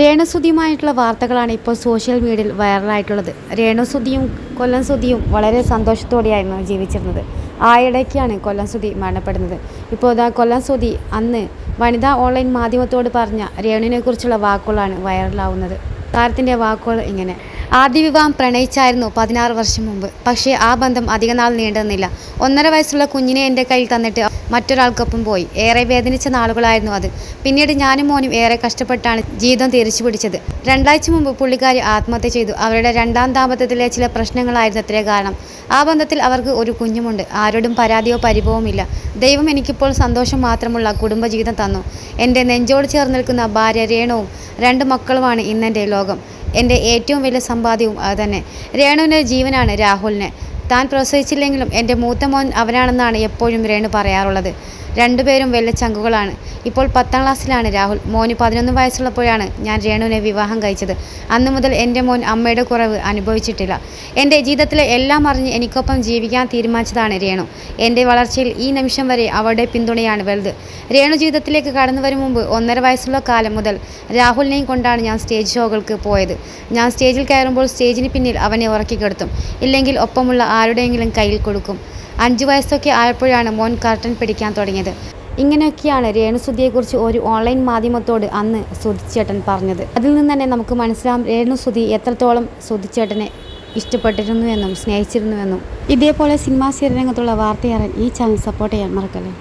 രേണുസുതിയുമായിട്ടുള്ള വാർത്തകളാണ് ഇപ്പോൾ സോഷ്യൽ മീഡിയയിൽ വൈറലായിട്ടുള്ളത്. രേണുസുതിയും കൊല്ലം സുതിയും വളരെ സന്തോഷത്തോടെയായിരുന്നു ജീവിച്ചിരുന്നത്. ആയിടയ്ക്കാണ് കൊല്ലം സുതി മരണപ്പെടുന്നത്. ഇപ്പോൾ ഇതാ കൊല്ലം സുതി അന്ന് വനിതാ ഓൺലൈൻ മാധ്യമത്തോട് പറഞ്ഞ രേണുവിനെക്കുറിച്ചുള്ള വാക്കുകളാണ് വൈറലാവുന്നത്. താരത്തിന്റെ വാക്കുകൾ ഇങ്ങനെ. ആദ്യ വിവാഹം പ്രണയിച്ചായിരുന്നു പതിനാറ് വർഷം മുമ്പ്. പക്ഷേ ആ ബന്ധം അധികനാൾ നീണ്ടുനിന്നില്ല. ഒന്നര വയസ്സുള്ള കുഞ്ഞിനെ എന്റെ കയ്യിൽ തന്നിട്ട് മറ്റൊരാൾക്കൊപ്പം പോയി. ഏറെ വേദനിച്ച നാളുകളായിരുന്നു അത്. പിന്നീട് ഞാനും മോനും ഏറെ കഷ്ടപ്പെട്ടാണ് ജീവിതം തിരിച്ചു പിടിച്ചത്. രണ്ടാഴ്ച മുമ്പ് പുള്ളിക്കാരി ആത്മഹത്യ ചെയ്തു. അവരുടെ രണ്ടാം ദാമ്പത്യത്തിലെ ചില പ്രശ്നങ്ങളായിരുന്നു അത്രേ കാരണം. ആ ബന്ധത്തിൽ അവർക്ക് ഒരു കുഞ്ഞുമുണ്ട്. ആരോടും പരാതിയോ പരിഭവമില്ല ദൈവം എനിക്കിപ്പോൾ സന്തോഷം മാത്രമുള്ള കുടുംബജീവിതം തന്നു. എന്റെ നെഞ്ചോട് ചേർന്ന് നിൽക്കുന്ന ഭാര്യ രേണുവും രണ്ട് മക്കളുമാണ് ഇന്നെന്റെ ലോകം. എന്റെ ഏറ്റവും വലിയ സമ്പാദ്യവും അതുതന്നെ. രേണുവിന്റെ ജീവനാണ് രാഹുലിന്. താൻ പ്രസവിച്ചില്ലെങ്കിലും എന്റെ മൂത്ത മോൻ അവനാണെന്നാണ് എപ്പോഴും രേണു പറയാറുള്ളത്. രണ്ടുപേരും വലിയ ചങ്കുകളാണ്. ഇപ്പോൾ പത്താം ക്ലാസ്സിലാണ് രാഹുൽ. മോന് പതിനൊന്ന് വയസ്സുള്ളപ്പോഴാണ് ഞാൻ രേണുവിനെ വിവാഹം കഴിച്ചത്. അന്നു മുതൽ എന്റെ മോൻ അമ്മയുടെ കുറവ് അനുഭവിച്ചിട്ടില്ല. എന്റെ ജീവിതത്തിലെ എല്ലാം അറിഞ്ഞ് എനിക്കൊപ്പം ജീവിക്കാൻ തീരുമാനിച്ചതാണ് രേണു. എന്റെ വളർച്ചയിൽ ഈ നിമിഷം വരെ അവളുടെ പിന്തുണയാണ് വലുത്. രേണു ജീവിതത്തിലേക്ക് കടന്നു വരും മുമ്പ് ഒന്നര വയസ്സുള്ള കാലം മുതൽ രാഹുലിനെയും കൊണ്ടാണ് ഞാൻ സ്റ്റേജ് ഷോകൾക്ക് പോയത്. ഞാൻ സ്റ്റേജിൽ കയറുമ്പോൾ സ്റ്റേജിന് പിന്നിൽ അവനെ ഉറക്കി കിടത്തും. ഇല്ലെങ്കിൽ ഒപ്പമുള്ള ആരുടെയെങ്കിലും കയ്യിൽ കൊടുക്കും. അഞ്ചു വയസ്സൊക്കെ ആയപ്പോഴാണ് മോൻ കർട്ടൻ പിടിക്കാൻ തുടങ്ങിയത്. ഇങ്ങനെയൊക്കെയാണ് രേണുസുതിയെക്കുറിച്ച് ഒരു ഓൺലൈൻ മാധ്യമത്തോട് അന്ന് സുധിച്ചേട്ടൻ പറഞ്ഞത്. അതിൽ നിന്ന് തന്നെ നമുക്ക് മനസ്സിലാവും രേണുസുതി എത്രത്തോളം സുധിച്ചേട്ടനെ ഇഷ്ടപ്പെട്ടിരുന്നുവെന്നും സ്നേഹിച്ചിരുന്നുവെന്നും. ഇതേപോലെ സിനിമാ സീരിയൽ രംഗത്തുള്ള വാർത്തയറിയാൻ ഈ ചാനൽ സപ്പോർട്ട് ചെയ്യാൻ മറക്കല്ലേ?